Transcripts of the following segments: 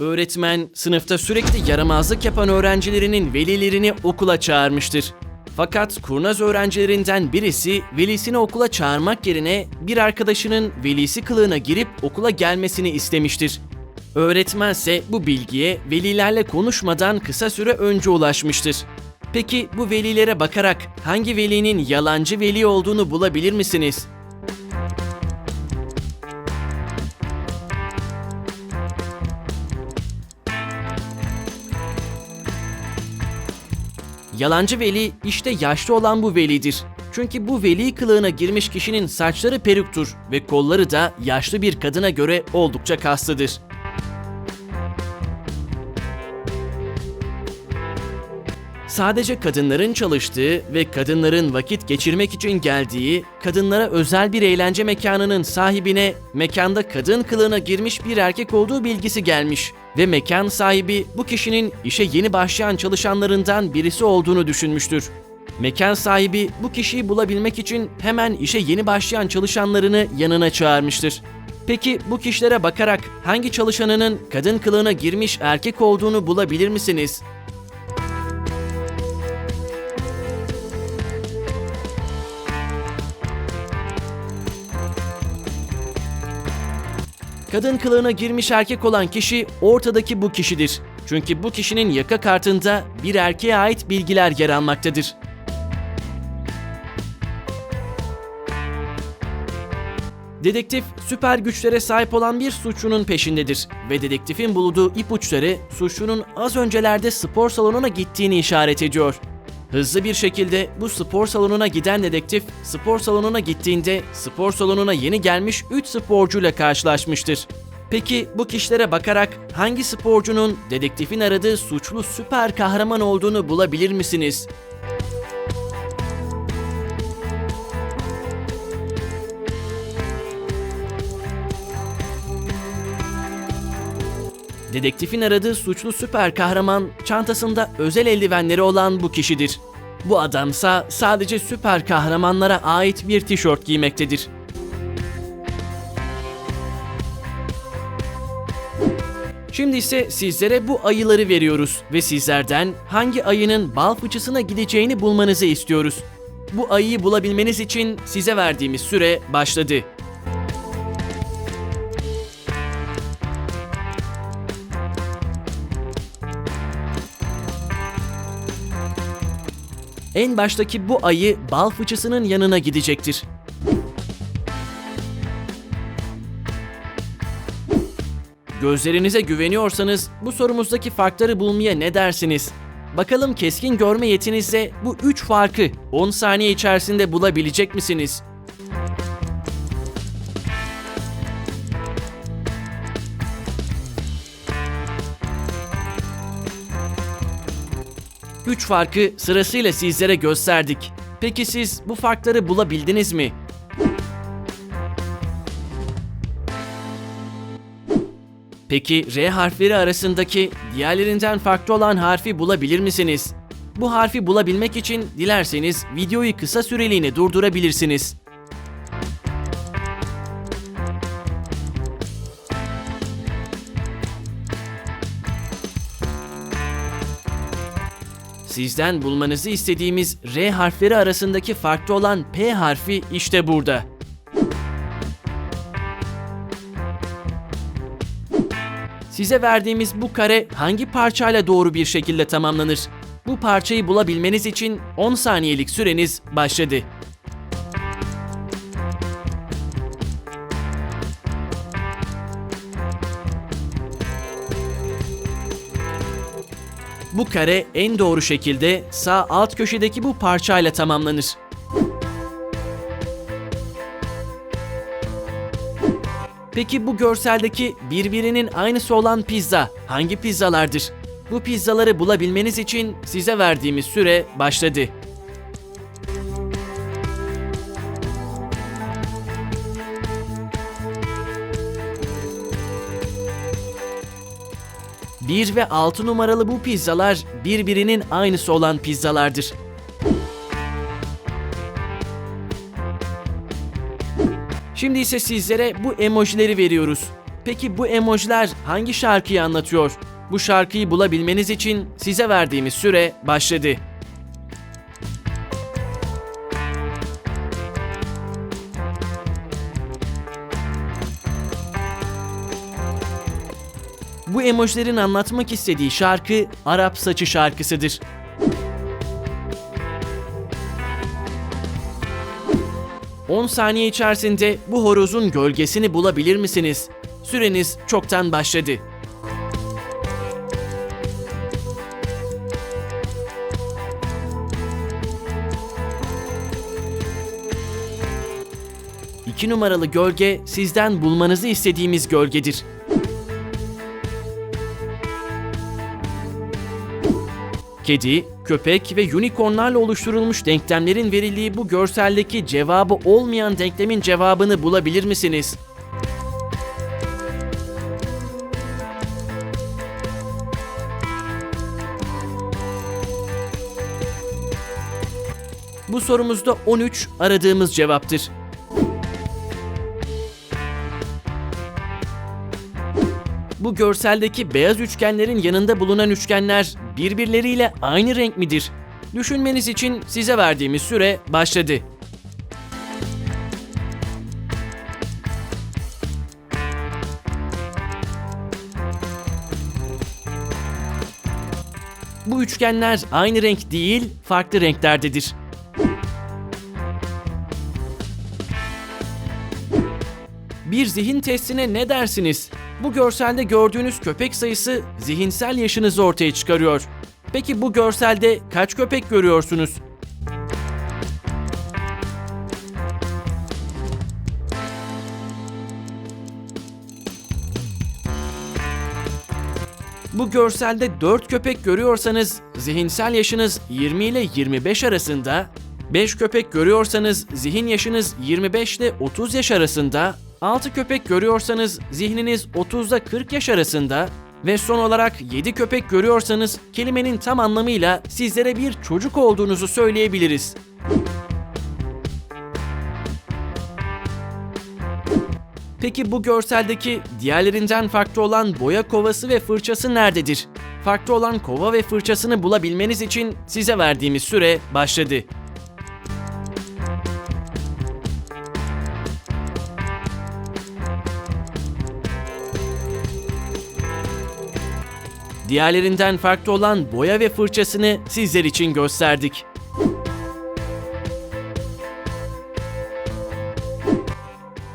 Öğretmen sınıfta sürekli yaramazlık yapan öğrencilerinin velilerini okula çağırmıştır. Fakat kurnaz öğrencilerinden birisi velisini okula çağırmak yerine bir arkadaşının velisi kılığına girip okula gelmesini istemiştir. Öğretmense bu bilgiye velilerle konuşmadan kısa süre önce ulaşmıştır. Peki bu velilere bakarak hangi velinin yalancı veli olduğunu bulabilir misiniz? Yalancı veli işte yaşlı olan bu velidir. Çünkü bu veli kılığına girmiş kişinin saçları peruktur ve kolları da yaşlı bir kadına göre oldukça kaslıdır. Sadece kadınların çalıştığı ve kadınların vakit geçirmek için geldiği, kadınlara özel bir eğlence mekanının sahibine mekanda kadın kılığına girmiş bir erkek olduğu bilgisi gelmiş ve mekan sahibi bu kişinin işe yeni başlayan çalışanlarından birisi olduğunu düşünmüştür. Mekan sahibi bu kişiyi bulabilmek için hemen işe yeni başlayan çalışanlarını yanına çağırmıştır. Peki bu kişilere bakarak hangi çalışanının kadın kılığına girmiş erkek olduğunu bulabilir misiniz? Kadın kılığına girmiş erkek olan kişi ortadaki bu kişidir. Çünkü bu kişinin yaka kartında bir erkeğe ait bilgiler yer almaktadır. Dedektif süper güçlere sahip olan bir suçlunun peşindedir ve dedektifin bulduğu ipuçları suçlunun az öncelerde spor salonuna gittiğini işaret ediyor. Hızlı bir şekilde bu spor salonuna giden dedektif spor salonuna gittiğinde spor salonuna yeni gelmiş 3 sporcuyla karşılaşmıştır. Peki bu kişilere bakarak hangi sporcunun dedektifin aradığı suçlu süper kahraman olduğunu bulabilir misiniz? Dedektifin aradığı suçlu süper kahraman çantasında özel eldivenleri olan bu kişidir. Bu adamsa sadece süper kahramanlara ait bir tişört giymektedir. Şimdi ise sizlere bu ayıları veriyoruz ve sizlerden hangi ayının bal fıçısına gideceğini bulmanızı istiyoruz. Bu ayıyı bulabilmeniz için size verdiğimiz süre başladı. En baştaki bu ayı bal fıçısının yanına gidecektir. Gözlerinize güveniyorsanız bu sorumuzdaki farkları bulmaya ne dersiniz? Bakalım keskin görme yetinizle bu 3 farkı 10 saniye içerisinde bulabilecek misiniz? Üç farkı sırasıyla sizlere gösterdik. Peki siz bu farkları bulabildiniz mi? Peki R harfleri arasındaki diğerlerinden farklı olan harfi bulabilir misiniz? Bu harfi bulabilmek için dilerseniz videoyu kısa süreliğine durdurabilirsiniz. Sizden bulmanızı istediğimiz R harfleri arasındaki farklı olan P harfi işte burada. Size verdiğimiz bu kare hangi parçayla doğru bir şekilde tamamlanır? Bu parçayı bulabilmeniz için 10 saniyelik süreniz başladı. Bu kare en doğru şekilde sağ alt köşedeki bu parçayla tamamlanır. Peki bu görseldeki birbirinin aynısı olan pizza hangi pizzalardır? Bu pizzaları bulabilmeniz için size verdiğimiz süre başladı. Bir ve 6 numaralı bu pizzalar birbirinin aynısı olan pizzalardır. Şimdi ise sizlere bu emojileri veriyoruz. Peki bu emojiler hangi şarkıyı anlatıyor? Bu şarkıyı bulabilmeniz için size verdiğimiz süre başladı. Bu emojilerin anlatmak istediği şarkı Arap Saçı şarkısıdır. ...10 saniye içerisinde bu horozun gölgesini bulabilir misiniz? Süreniz çoktan başladı. İki numaralı gölge sizden bulmanızı istediğimiz gölgedir. Kedi, köpek ve unicornlarla oluşturulmuş denklemlerin verildiği bu görseldeki cevabı olmayan denklemin cevabını bulabilir misiniz? Bu sorumuzda 13 aradığımız cevaptır. Bu görseldeki beyaz üçgenlerin yanında bulunan üçgenler birbirleriyle aynı renk midir? Düşünmeniz için size verdiğimiz süre başladı. Bu üçgenler aynı renk değil, farklı renklerdedir. Bir zihin testine ne dersiniz? Bu görselde gördüğünüz köpek sayısı zihinsel yaşınızı ortaya çıkarıyor. Peki bu görselde kaç köpek görüyorsunuz? Bu görselde 4 köpek görüyorsanız zihinsel yaşınız 20 ile 25 arasında, 5 köpek görüyorsanız zihin yaşınız 25 ile 30 yaş arasında, 6 köpek görüyorsanız zihniniz 30 ile 40 yaş arasında ve son olarak 7 köpek görüyorsanız kelimenin tam anlamıyla sizlere bir çocuk olduğunuzu söyleyebiliriz. Peki bu görseldeki diğerlerinden farklı olan boya kovası ve fırçası nerededir? Farklı olan kova ve fırçasını bulabilmeniz için size verdiğimiz süre başladı. Diğerlerinden farklı olan boya ve fırçasını sizler için gösterdik.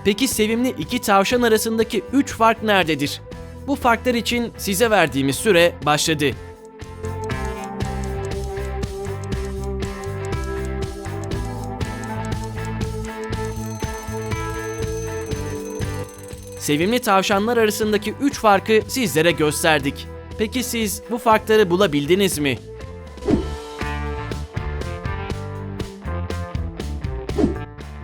Peki sevimli iki tavşan arasındaki 3 fark nerededir? Bu farklar için size verdiğimiz süre başladı. Sevimli tavşanlar arasındaki 3 farkı sizlere gösterdik. Peki siz bu farkları bulabildiniz mi?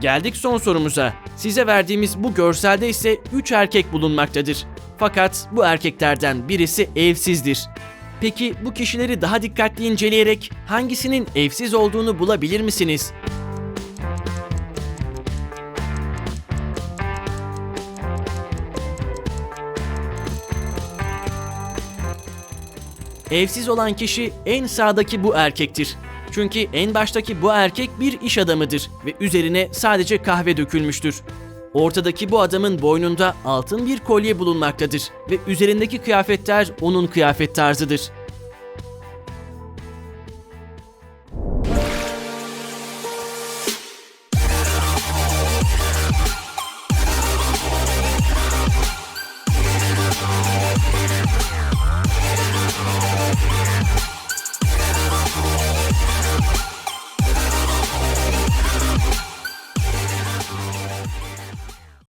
Geldik son sorumuza. Size verdiğimiz bu görselde ise 3 erkek bulunmaktadır. Fakat bu erkeklerden birisi evsizdir. Peki bu kişileri daha dikkatli inceleyerek hangisinin evsiz olduğunu bulabilir misiniz? Evsiz olan kişi en sağdaki bu erkektir. Çünkü en baştaki bu erkek bir iş adamıdır ve üzerine sadece kahve dökülmüştür. Ortadaki bu adamın boynunda altın bir kolye bulunmaktadır ve üzerindeki kıyafetler onun kıyafet tarzıdır.